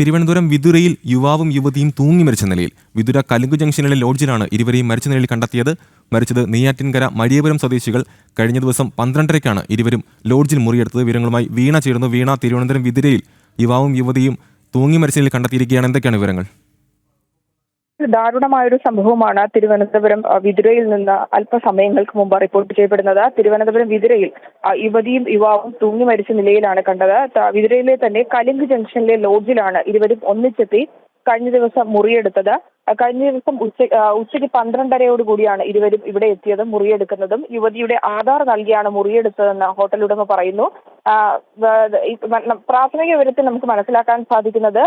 തിരുവനന്തപുരം വിതുരയിൽ യുവാവും യുവതിയും തൂങ്ങി മരിച്ച നിലയിൽ. വിതുര കലുങ്കു ജംഗ്ഷനിലെ ലോഡ്ജിലാണ് ഇരുവരെയും മരിച്ച നിലയിൽ കണ്ടെത്തിയത്. മരിച്ചത് നെയ്യാറ്റിൻകര മടിയപുരം സ്വദേശികൾ. കഴിഞ്ഞ ദിവസം പന്ത്രണ്ടരയ്ക്കാണ് ഇരുവരും ലോഡ്ജിൽ മുറിയെടുത്തത്. വിവരങ്ങളുമായി വീണ ചേർന്നു വീണ തിരുവനന്തപുരം വിതുരയിൽ യുവാവും യുവതിയും തൂങ്ങി മരിച്ച നിലയിൽ കണ്ടെത്തിയിരിക്കുകയാണ്. എന്തൊക്കെയാണ് വിവരങ്ങൾ? ദാരുണമായൊരു സംഭവമാണ് തിരുവനന്തപുരം വിതുരയിൽ നിന്ന് അല്പസമയങ്ങൾക്ക് മുമ്പ് റിപ്പോർട്ട് ചെയ്യപ്പെടുന്നത്. തിരുവനന്തപുരം വിതുരയിൽ യുവതിയും യുവാവും തൂങ്ങി മരിച്ച നിലയിലാണ് കണ്ടത്. വിതുരയിലെ തന്നെ കലിങ്ക് ജംഗ്ഷനിലെ ലോഡ്ജിലാണ് ഇരുവരും ഒന്നിച്ചെത്തി കഴിഞ്ഞ ദിവസം മുറിയെടുത്തത്. കഴിഞ്ഞ ദിവസം ഉച്ച ഉച്ചയ്ക്ക് പന്ത്രണ്ടരയോടുകൂടിയാണ് ഇരുവരും ഇവിടെ എത്തിയത് മുറിയെടുക്കുന്നതും. യുവതിയുടെ ആധാർ നൽകിയാണ് മുറിയെടുത്തതെന്ന് ഹോട്ടൽ ഉടമ പറയുന്നു. പ്രാഥമിക വിവരത്തിൽ നമുക്ക് മനസ്സിലാക്കാൻ സാധിക്കുന്നത്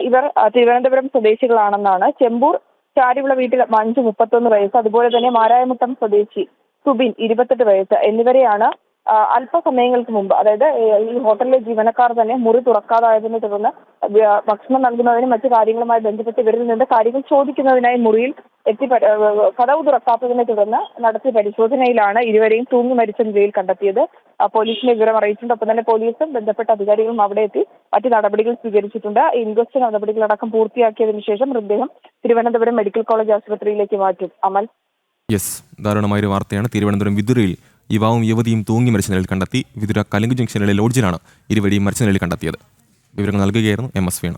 ഇവർ തിരുവനന്തപുരം സ്വദേശികളാണെന്നാണ് ചെമ്പൂർ ചാരിവിള വീട്ടിൽ മഞ്ജു മുപ്പത്തൊന്ന് വയസ്സ് അതുപോലെ തന്നെ മാരായമുട്ടം സ്വദേശി സുബിൻ ഇരുപത്തെട്ട് വയസ്സ് എന്നിവരെയാണ് അല്പസമയങ്ങൾക്ക് മുമ്പ് അതായത് ഈ ഹോട്ടലിലെ ജീവനക്കാർ തന്നെ മുറി തുറക്കാതായതിനെ തുടർന്ന് ഭക്ഷണം നൽകുന്നതിനും മറ്റു കാര്യങ്ങളുമായി ബന്ധപ്പെട്ട് ഇവരിൽ നിന്ന് കാര്യങ്ങൾ ചോദിക്കുന്നതിനായി മുറിയിൽ എത്തി കതവ് തുറക്കാത്തതിനെ തുടർന്ന് നടത്തിയ പരിശോധനയിലാണ് ഇരുവരെയും തൂങ്ങി മരിച്ച നിലയിൽ കണ്ടെത്തിയത്. പോലീസിനെ വിവരം അറിയിച്ചിട്ടുണ്ട്. ഒപ്പം തന്നെ പോലീസും ബന്ധപ്പെട്ട അധികാരികളും അവിടെ എത്തി മറ്റു നടപടികൾ സ്വീകരിച്ചിട്ടുണ്ട്. ഇൻക്വസ്റ്റ് നടപടികളടക്കം പൂർത്തിയാക്കിയതിനു ശേഷം മൃതദേഹം തിരുവനന്തപുരം മെഡിക്കൽ കോളേജ് ആശുപത്രിയിലേക്ക് മാറ്റും. അമൽ? യെസ്. ദാരുണമായൊരു വാർത്തയാണ്. തിരുവനന്തപുരം വിതുരയിൽ യുവാവും യുവതിയും തൂങ്ങി മരിച്ച നിലയിൽ കണ്ടെത്തി. വിതുര കലുങ്ക് ജംഗ്ഷനിലെ ലോഡ്ജിലാണ് ഇരുവരെയും മരിച്ച നിലയിൽ കണ്ടെത്തിയത്. വിവരങ്ങൾ നൽകുകയായിരുന്നു എം എസ് വീണ.